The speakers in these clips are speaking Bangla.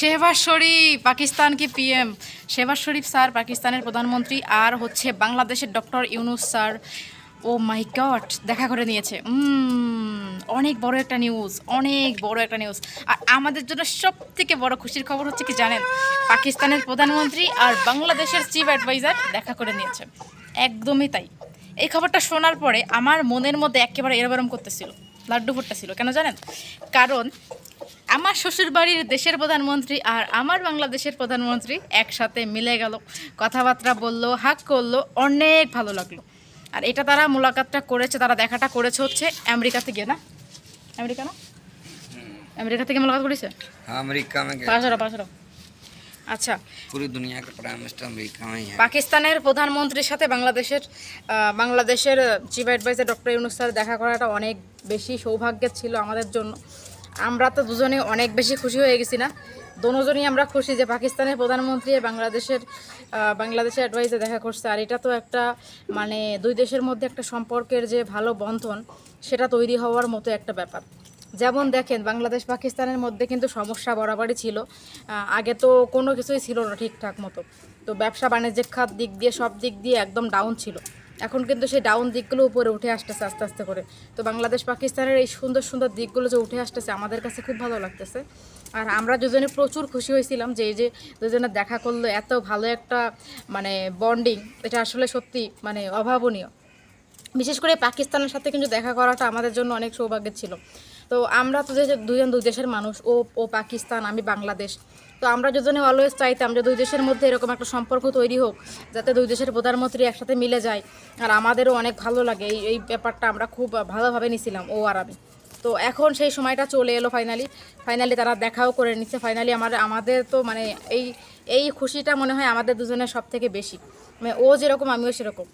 শেহবাজ শরীফ, পাকিস্তান কি পিএম শেহবাজ শরীফ স্যার, পাকিস্তানের প্রধানমন্ত্রী আর হচ্ছে বাংলাদেশের doctor Yunus sir. Oh my god দেখা করে নিয়েছে। অনেক বড় একটা নিউজ অনেক বড় একটা নিউজ আর আমাদের জন্য সব থেকে বড় খুশির খবর হচ্ছে কি জানেন? পাকিস্তানের প্রধানমন্ত্রী আর বাংলাদেশের চিফ অ্যাডভাইজার দেখা করে নিয়েছে। একদমই তাই। এই খবরটা শোনার পরে আমার মনের মধ্যে একেবারে এরবরম করতেছিল, লাড্ডু ফুটতেছিল। কেন জানেন? কারণ আমার শ্বশুরবাড়ির দেশের প্রধানমন্ত্রী আর আমার বাংলাদেশের প্রধানমন্ত্রী একসাথে মিলে গেল। কথাবার্তা বলল হাক করল অনেক ভালো লাগল। আর এটা তারা মোলাকাতটা করেছে তারা দেখাটা করেছে হচ্ছে আমেরিকা থেকে না? আমেরিকা না? আমেরিকা থেকে মোলাকাত করেছে? আচ্ছা। পাকিস্তানের প্রধানমন্ত্রীর সাথে বাংলাদেশের বাংলাদেশের chief adviser doctor Yunus sir দেখা করাটা অনেক বেশি সৌভাগ্যের ছিল আমাদের জন্য। আমরা তো দুজনে অনেক বেশি খুশি হয়ে গেছি না। দোনোজনই আমরা খুশি যে পাকিস্তানের প্রধানমন্ত্রী বাংলাদেশের বাংলাদেশের অ্যাডভাইজার দেখা করছে। আর এটা তো একটা মানে দুই দেশের মধ্যে একটা সম্পর্কের যে ভালো বন্ধন, সেটা তৈরি হওয়ার মতো একটা ব্যাপার। যেমন দেখেন, বাংলাদেশ পাকিস্তানের মধ্যে কিন্তু সমস্যা বরাবরই ছিল। আগে তো কোনো কিছুই ছিল না ঠিকঠাক মতো। তো ব্যবসা বাণিজ্যিক খাত দিক দিয়ে, সব দিক দিয়ে একদম ডাউন ছিল। এখন কিন্তু সেই ডাউন দিকগুলো উপরে উঠে আসতেছে, আস্তে আস্তে করে। তো বাংলাদেশ, পাকিস্তানের এই সুন্দর সুন্দর দিকগুলো যে উঠে আসতেছে, আমাদের কাছে খুব ভালো লাগতেছে। আর আমরা দুজনে প্রচুর খুশি হয়েছিলাম যে এই যে দুজনে দেখা করল, এত ভালো একটা মানে বন্ডিং এটা আসলে সত্যি মানে অভাবনীয়। বিশেষ করে পাকিস্তানের সাথে কিন্তু দেখা করাটা আমাদের জন্য অনেক সৌভাগ্যের ছিল। তো আমরা তো যে দুজন দুই দেশের মানুষ, ও ও পাকিস্তান, আমি বাংলাদেশ। তো আমরা দুজনে অলওয়েজ চাইতাম যে দুই দেশের মধ্যে এরকম একটা সম্পর্ক তৈরি হোক, যাতে দুই দেশের প্রধানমন্ত্রী একসাথে মিলে যায়। আর আমাদেরও অনেক ভালো লাগে। এই এই ব্যাপারটা আমরা খুব ভালোভাবে নিছিলাম, ও আর আমি। তো এখন সেই সময়টা চলে এলো ফাইনালি ফাইনালি তারা দেখাও করে নিচ্ছে। ফাইনালি আমার, আমাদের তো মানে এই এই খুশিটা মনে হয় আমাদের দুজনের সব থেকে বেশি। মানে ও যেরকম, আমিও সেরকম।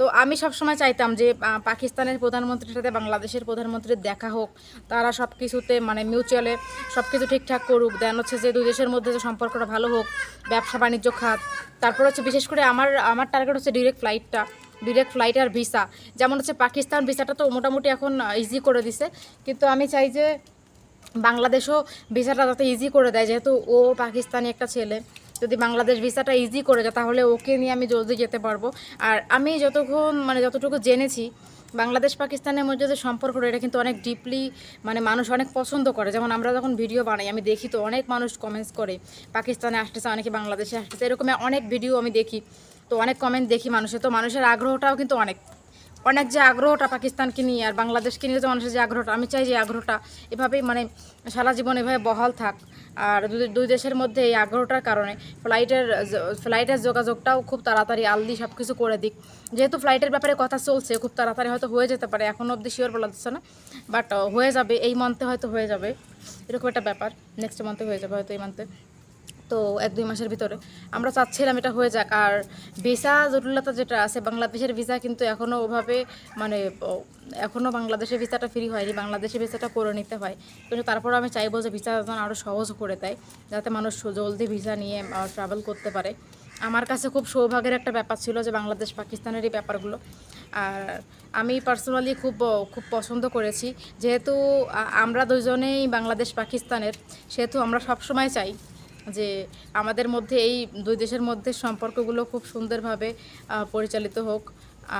তো আমি সবসময় চাইতাম যে পাকিস্তানের প্রধানমন্ত্রীর সাথে বাংলাদেশের প্রধানমন্ত্রীর দেখা হোক, তারা সব কিছুতে মানে মিউচুয়ালে সব কিছু ঠিকঠাক করুক দেন হচ্ছে যে দুই দেশের মধ্যে যে সম্পর্কটা ভালো হোক, ব্যবসা, বাণিজ্য খাত, তারপর হচ্ছে বিশেষ করে আমার আমার টার্গেট হচ্ছে ডিরেক্ট ফ্লাইটটা ডিরেক্ট ফ্লাইট আর ভিসা যেমন হচ্ছে পাকিস্তান ভিসাটা তো মোটামুটি এখন ইজি করে দিছে, কিন্তু আমি চাই যে বাংলাদেশও ভিসাটা যাতে ইজি করে দেয়, যেহেতু ও পাকিস্তানি একটা ছেলে যদি বাংলাদেশ ভিসাটা ইজি করে যায়, তাহলে ওকে নিয়ে আমি জলদি যেতে পারব। আর আমি যতক্ষণ মানে যতটুকু জেনেছি, বাংলাদেশ পাকিস্তানের মধ্যে যে সম্পর্কটা, এটা কিন্তু অনেক ডিপলি মানে মানুষ অনেক পছন্দ করে। যেমন আমরা যখন ভিডিও বানাই, আমি দেখি তো অনেক মানুষ কমেন্টস করে, পাকিস্তানে আসতেছে, অনেকে বাংলাদেশে আসতেছে। এরকম অনেক ভিডিও আমি দেখি, তো অনেক কমেন্ট দেখি মানুষের। তো মানুষের আগ্রহটাও কিন্তু অনেক। অনেক যে আগ্রহটা পাকিস্তানকে নিয়ে আর বাংলাদেশকে নিয়ে যে মানুষের যে আগ্রহটা, আমি চাই যে আগ্রহটা এভাবেই মানে সারা জীবন এভাবে বহাল থাক। আর দুই- দেশের মধ্যে এই আগ্রহটার কারণে ফ্লাইটের ফ্লাইটের যোগাযোগটাও খুব তাড়াতাড়ি আলদি সব কিছু করে দিক। যেহেতু ফ্লাইটের ব্যাপারে কথা চলছে, খুব তাড়াতাড়ি হয়তো হয়ে যেতে পারে এখনও অবধি শিওর বলা যাচ্ছে না। বাট হয়ে যাবে, এই মান্থে হয়তো হয়ে যাবে। এরকম একটা ব্যাপার। নেক্সট মান্থে হয়ে যাবে হয়তো এই মান্থে তো এক, দুই মাসের ভিতরে। আমরা চাচ্ছিলাম এটা হয়ে যাক। আর ভিসা জটিলতা যেটা আছে, বাংলাদেশের ভিসা কিন্তু এখনও ওভাবে মানে এখনও বাংলাদেশের ভিসাটা ফ্রি হয়নি। বাংলাদেশের ভিসাটা করে নিতে হয়। কিন্তু তারপর আমি চাইব যে ভিসা যেন আরও সহজ করে দেয়, যাতে মানুষ জলদি ভিসা নিয়ে ট্রাভেল করতে পারে। আমার কাছে খুব সৌভাগ্যের একটা ব্যাপার ছিল যে বাংলাদেশ পাকিস্তানের এই ব্যাপারগুলো। আর আমি পার্সোনালি খুব খুব পছন্দ করেছি। যেহেতু আমরা দুজনেই বাংলাদেশ পাকিস্তানের, সেহেতু আমরা সবসময় চাই যে আমাদের মধ্যে এই দুই দেশের মধ্যে সম্পর্কগুলো খুব সুন্দরভাবে পরিচালিত হোক।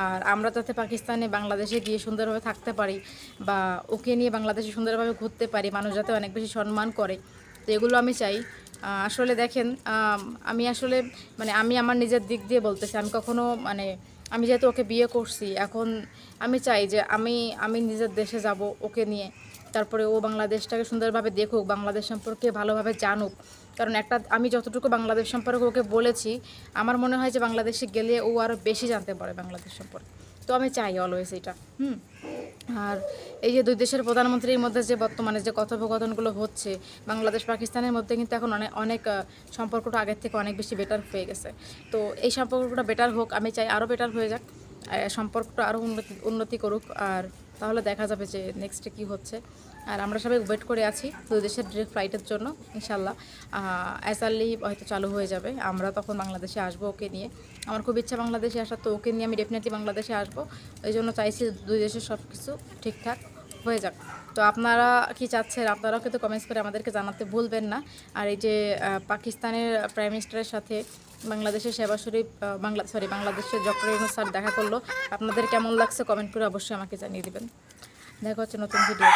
আর আমরা যাতে পাকিস্তানে বাংলাদেশে গিয়ে সুন্দরভাবে থাকতে পারি বা ওকে নিয়ে বাংলাদেশে সুন্দরভাবে ঘুরতে পারি, মানুষ যাতে অনেক বেশি সম্মান করে, তো এগুলো আমি চাই। আসলে দেখেন আমি আসলে মানে আমি আমার নিজের দিক দিয়ে বলতেছি, আমি কখনো মানে আমি যেহেতু ওকে বিয়ে করছি, এখন আমি চাই যে আমি আমি নিজের দেশে যাব ওকে নিয়ে। তারপরে ও বাংলাদেশটাকে সুন্দরভাবে দেখুক, বাংলাদেশ সম্পর্কে ভালোভাবে জানুক। কারণ একটা, আমি যতটুকু বাংলাদেশ সম্পর্কে ওকে বলেছি, আমার মনে হয় যে বাংলাদেশে গেলে ও আরও বেশি জানতে পারে বাংলাদেশ সম্পর্কে। তো আমি চাই অলওয়েজ এটা, হুম? আর এই যে দুই দেশের প্রধানমন্ত্রীর মধ্যে যে বর্তমানে যে কথোপকথনগুলো হচ্ছে, বাংলাদেশ পাকিস্তানের মধ্যে কিন্তু এখন অনেক অনেক সম্পর্কটা আগের থেকে অনেক বেশি বেটার হয়ে গেছে। তো এই সম্পর্কটা বেটার হোক, আমি চাই আরও বেটার হয়ে যাক সম্পর্কটা আরও উন্নতি উন্নতি করুক। আর তাহলে দেখা যাবে যে নেক্সটে কী হচ্ছে। আর আমরা সবাই ওয়েট করে আছি দুই দেশের ডিরেক্ট ফ্লাইটের জন্য, ইনশাল্লাহ। অ্যাজ হয়তো চালু হয়ে যাবে। আমরা তখন বাংলাদেশে আসব ওকে নিয়ে। আমার খুব ইচ্ছা বাংলাদেশে আসার, তো ওকে নিয়ে আমি ডেফিনেটলি বাংলাদেশে আসব। এই জন্য চাইছি দুই দেশের সব কিছু ঠিকঠাক হয়ে যাক। তো আপনারা কি চাচ্ছেন? আপনারাও কিন্তু কমেন্টস করে আমাদেরকে জানাতে ভুলবেন না। আর এই যে পাকিস্তানের প্রাইম মিনিস্টারের সাথে বাংলাদেশের সেবা শরীফ বাংলা সরি বাংলাদেশের ডক্টর ইউনুস স্যার দেখা করল। আপনাদের কেমন লাগছে? কমেন্ট করে অবশ্যই আমাকে জানিয়ে দেবেন। দেখা হচ্ছে নতুন ভিডিও